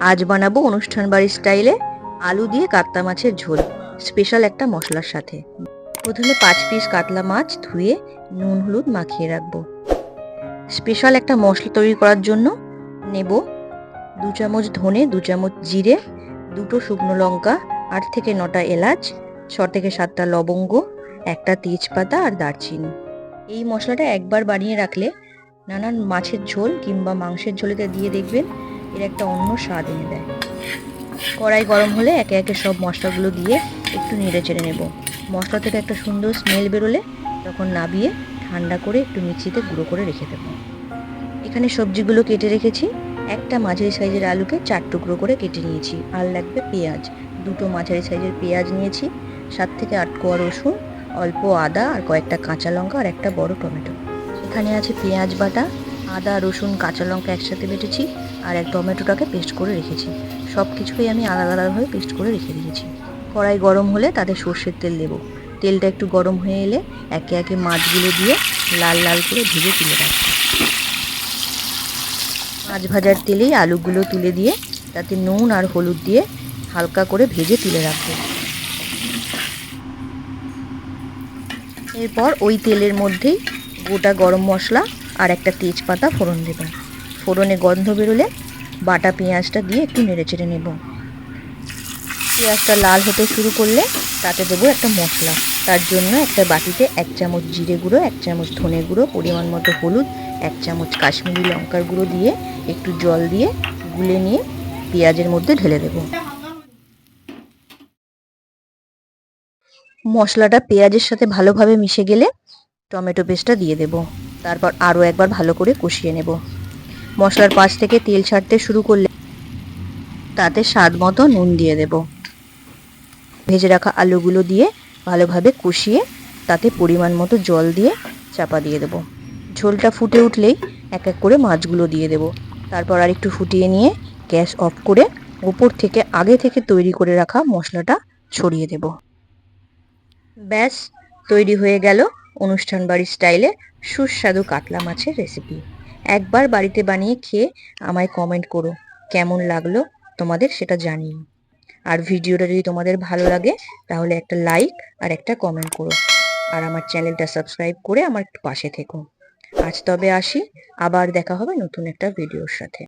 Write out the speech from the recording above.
আজ বানাবো অনুষ্ঠান বাড়ির স্টাইলে আলু দিয়ে কাতলা মাছের ঝোল স্পেশাল একটা মশলার সাথে। প্রথমে পাঁচ পিস কাতলা মাছ ধুয়ে নুন হলুদ মাখিয়ে রাখব। স্পেশাল একটা মশলা তৈরি করার জন্য নেব দু চামচ ধনে, দু চামচ জিরে, দুটো শুকনো লঙ্কা, আট থেকে নটা এলাচ, ছ থেকে সাতটা লবঙ্গ, একটা তেজপাতা আর দারচিনি। এই মশলাটা একবার বানিয়ে রাখলে নানান মাছের ঝোল কিংবা মাংসের ঝোলেতে দিয়ে দেখবেন এর একটা অন্য স্বাদ এনে দেয়। কড়াই গরম হলে একে একে সব মশলাগুলো দিয়ে একটু নেড়ে চেড়ে নেব। মশলা থেকে একটা সুন্দর স্মেল বেরোলে তখন নাবিয়ে ঠান্ডা করে একটু মিক্সিতে গুঁড়ো করে রেখে দেবো। এখানে সবজিগুলো কেটে রেখেছি। একটা মাঝারি সাইজের আলুকে চার টুকরো করে কেটে নিয়েছি। আর লাগবে পেঁয়াজ। দুটো মাঝারি সাইজের পেঁয়াজ নিয়েছি। সাত থেকে আট কোয়া রসুন, অল্প আদা আর কয়েকটা কাঁচা লঙ্কা আর একটা বড় টমেটো। এখানে আছে পেঁয়াজ বাটা আদা, রসুন, কাঁচা লঙ্কা একসাথে বেটেছি আর এক টমেটোটাকে পেস্ট করে রেখেছি। সব কিছুই আমি আলাদা আলাদাভাবে পেস্ট করে রেখে দিয়েছি। কড়াই গরম হলে তাতে সর্ষের তেল দেবো। তেলটা একটু গরম হয়ে এলে একে একে মাছগুলো দিয়ে লাল লাল করে ভেজে তুলে রাখব মাছ ভাজার তেলেই আলুগুলো তুলে দিয়ে তাতে নুন আর হলুদ দিয়ে হালকা করে ভেজে তুলে রাখব। এরপর ওই তেলের মধ্যেই গোটা গরম মশলা আর একটা তেজপাতা ফোড়ন দেব। ফোড়নে গন্ধ বেরোলে বাটা পেঁয়াজটা দিয়ে একটু নেড়ে চেড়ে নেব। পেঁয়াজটা লাল হতে শুরু করলে তাতে দেবো একটা মশলা। তার জন্য একটা বাটিতে এক চামচ জিরে গুঁড়ো, এক চামচ ধনে গুঁড়ো, পরিমাণ মতো হলুদ, এক চামচ কাশ্মীরি লঙ্কার গুঁড়ো দিয়ে একটু জল দিয়ে গুলে নিয়ে পেঁয়াজের মধ্যে ঢেলে দেবো। মশলাটা পেঁয়াজের সাথে ভালোভাবে মিশে গেলে টমেটো পেস্টটা দিয়ে দেব। তারপর আরও একবার ভালো করে কষিয়ে নেব। মশলার পাশ থেকে তেল ছাড়তে শুরু করলে তাতে স্বাদ মতো নুন দিয়ে দেব। ভেজে রাখা আলুগুলো দিয়ে ভালোভাবে কষিয়ে তাতে পরিমাণ মতো জল দিয়ে চাপা দিয়ে দেব। ঝোলটা ফুটে উঠলেই এক এক করে মাছগুলো দিয়ে দেব। তারপর আর একটু ফুটিয়ে নিয়ে গ্যাস অফ করে ওপর থেকে আগে থেকে তৈরি করে রাখা মশলাটা ছড়িয়ে দেব। ব্যাস, তৈরি হয়ে গেল অনুষ্ঠান বাড়ির স্টাইলে সুস্বাদু কাতলা মাছের রেসিপি একবার বাড়িতে বানিয়ে খেয়ে আমায় কমেন্ট করো, কেমন লাগল তোমাদের সেটা জানিও। আর ভিডিওটা যদি তোমাদের ভালো লাগে, তাহলে একটা লাইক আর একটা কমেন্ট করো। আর আমার চ্যানেলটা সাবস্ক্রাইব করে আমার পাশে থেকো। আজ তবে আসি, আবার দেখা হবে নতুন একটা ভিডিওর সাথে।